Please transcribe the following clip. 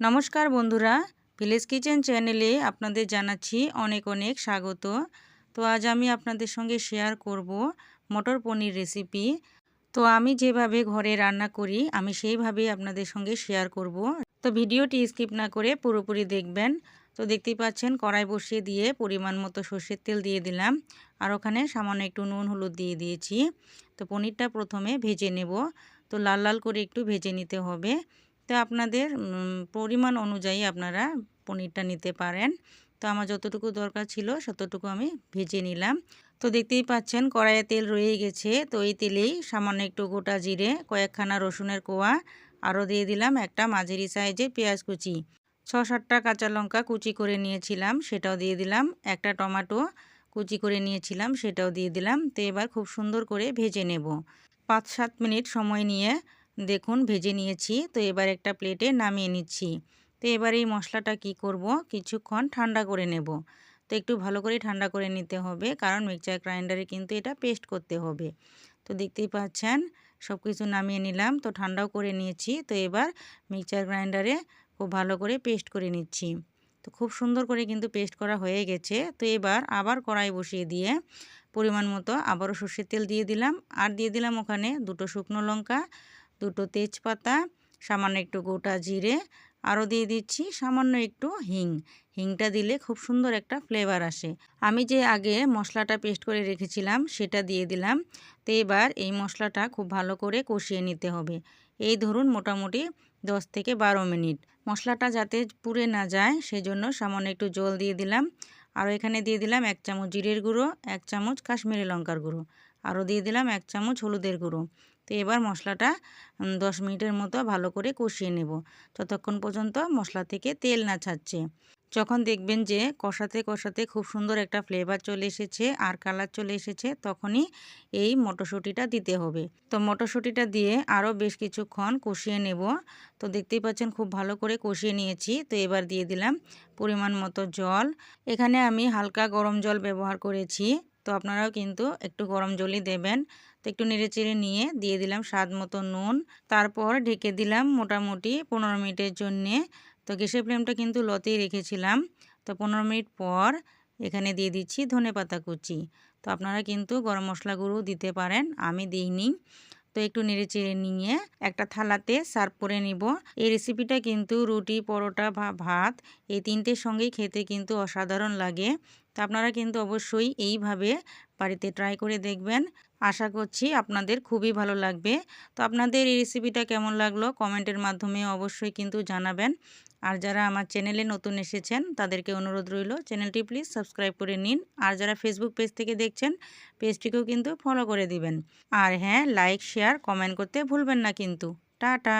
নমস্কার বন্ধুরা village kitchen চ্যানেলে আপনাদের জানাচ্ছি অনেক অনেক স্বাগত। তো আজ আমি আপনাদের সঙ্গে শেয়ার করব মটর পনির রেসিপি তো আমি যেভাবে ঘরে রান্না করি, আমি সেইভাবেই আপনাদের সঙ্গে শেয়ার করব। তো ভিডিওটি স্কিপ না করে পুরোপুরি দেখবেন। তো দেখতেই পাচ্ছেন, কড়াই বসিয়ে দিয়ে পরিমাণ মতো সর্ষের তেল দিয়ে দিলাম। আর ওখানে সামান্য একটু নুন হলুদ দিয়ে দিয়েছি। তো পনিরটা প্রথমে ভেজে নেব। তো লাল লাল করে একটু ভেজে নিতে হবে। তো আপনাদের পরিমাণ অনুযায়ী আপনারা পনিরটা নিতে পারেন। তো আমার যতটুকু দরকার ছিল ততটুকু আমি ভেজে নিলাম। তো দেখতেই পাচ্ছেন কড়াইয়ে তেল রয়ে গেছে। তো এই তেলেই সামান্য একটু গোটা জিরে, কয়েকখানা রসুনের কোয়া, আরও দিয়ে দিলাম একটা মাঝারি সাইজের পেঁয়াজ কুচি। ছ সাতটা কাঁচা লঙ্কা কুচি করে নিয়েছিলাম, সেটাও দিয়ে দিলাম। একটা টমাটো কুচি করে নিয়েছিলাম, সেটাও দিয়ে দিলাম। তো এবার খুব সুন্দর করে ভেজে নেব। পাঁচ সাত মিনিট সময় নিয়ে দেখুন, ভেজে নিয়েছি। তো এবার একটা প্লেটে নামিয়ে নিচ্ছি। তো এবার এই মশলাটা কি করব? কিছুক্ষণ ঠান্ডা করে নেব। তো একটু ভালো করে ঠান্ডা করে নিতে হবে, কারণ মিক্সচার গ্রাইন্ডারে কিন্তু এটা পেস্ট করতে হবে। তো দেখতেই পাচ্ছেন সব কিছু নামিয়ে নিলাম। তো ঠান্ডাও করে নিয়েছি। তো এবার মিক্সচার গ্রাইন্ডারে খুব ভালো করে পেস্ট করে নিচ্ছি। তো খুব সুন্দর করে কিন্তু পেস্ট করা হয়ে গেছে। তো এবার আবার কড়াই বসিয়ে দিয়ে পরিমাণ মতো আবারও সর্ষের তেল দিয়ে দিলাম। আর দিয়ে দিলাম ওখানে দুটো শুকনো লঙ্কা দুটো তেজপাতা, সামান্য একটু গোটা জিরে, আরও দিয়ে দিচ্ছি সামান্য একটু হিং। হিংটা দিলে খুব সুন্দর একটা ফ্লেভার আসে। আমি যে আগে মশলাটা পেস্ট করে রেখেছিলাম, সেটা দিয়ে দিলাম। তো এবার এই মশলাটা খুব ভালো করে কষিয়ে নিতে হবে। এই ধরুন মোটামুটি দশ থেকে বারো মিনিট। মশলাটা যাতে পুড়ে না যায়, সেজন্য সামান্য একটু জল দিয়ে দিলাম। আর এখানে দিয়ে দিলাম এক চামচ জিরের গুঁড়ো, এক চামচ কাশ্মীরি লঙ্কার গুঁড়ো। আরও দিয়ে দিলাম এক চামচ হলুদের গুঁড়ো। তো এবার মশলাটা দশ মিনিটের মতো ভালো করে কষিয়ে নেব। ততক্ষণ পর্যন্ত মশলা থেকে তেল না ছাড়ছে। যখন দেখবেন যে কষাতে কষাতে খুব সুন্দর একটা ফ্লেভার চলে এসেছে আর কালার চলে এসেছে, তখনই এই মটরশুঁটিটা দিতে হবে। তো মটরশুঁটিটা দিয়ে আরও বেশ কিছুক্ষণ কষিয়ে নেব। তো দেখতেই পাচ্ছেন খুব ভালো করে কষিয়ে নিয়েছি। তো এবার দিয়ে দিলাম পরিমাণ মতো জল। এখানে আমি হালকা গরম জল ব্যবহার করেছি। তো আপনারাও কিন্তু একটু গরম জলই দেবেন। তো একটু নেড়ে চেড়ে নিয়ে দিয়ে দিলাম স্বাদ মতো নুন। তারপর ঢেকে দিলাম মোটামুটি পনেরো মিনিটের জন্যে। তো গ্যাসের ফ্লেমটা কিন্তু লতেই রেখেছিলাম। তো পনেরো মিনিট পর এখানে দিয়ে দিচ্ছি ধনে পাতা কুচি। তো আপনারা কিন্তু গরম মশলা গুঁড়ো দিতে পারেন, আমি দিইনি। তো একটু নেড়ে চেড়ে নিয়ে একটা থালাতে সার্ভ করে নিব। এই রেসিপিটা কিন্তু রুটি, পরোটা বা ভাত এই তিনটের সঙ্গেই খেতে কিন্তু অসাধারণ লাগে। তো আপনারা কিন্তু অবশ্যই এইভাবে বাড়িতে ট্রাই করে দেখবেন। আশা করছি আপনাদের খুবই ভালো লাগবে। তো আপনাদের এই রেসিপিটা কেমন লাগল কমেন্টের মাধ্যমে অবশ্যই কিন্তু জানাবেন। আর যারা আমার চ্যানেলে নতুন এসেছেন, তাদেরকে অনুরোধ রইল চ্যানেলটি প্লিজ সাবস্ক্রাইব করে নিন। আর যারা ফেসবুক পেজ থেকে দেখছেন পেজটিকেও কিন্তু ফলো করে দিবেন। আর হ্যাঁ লাইক শেয়ার কমেন্ট করতে ভুলবেন না কিন্তু। টাটা!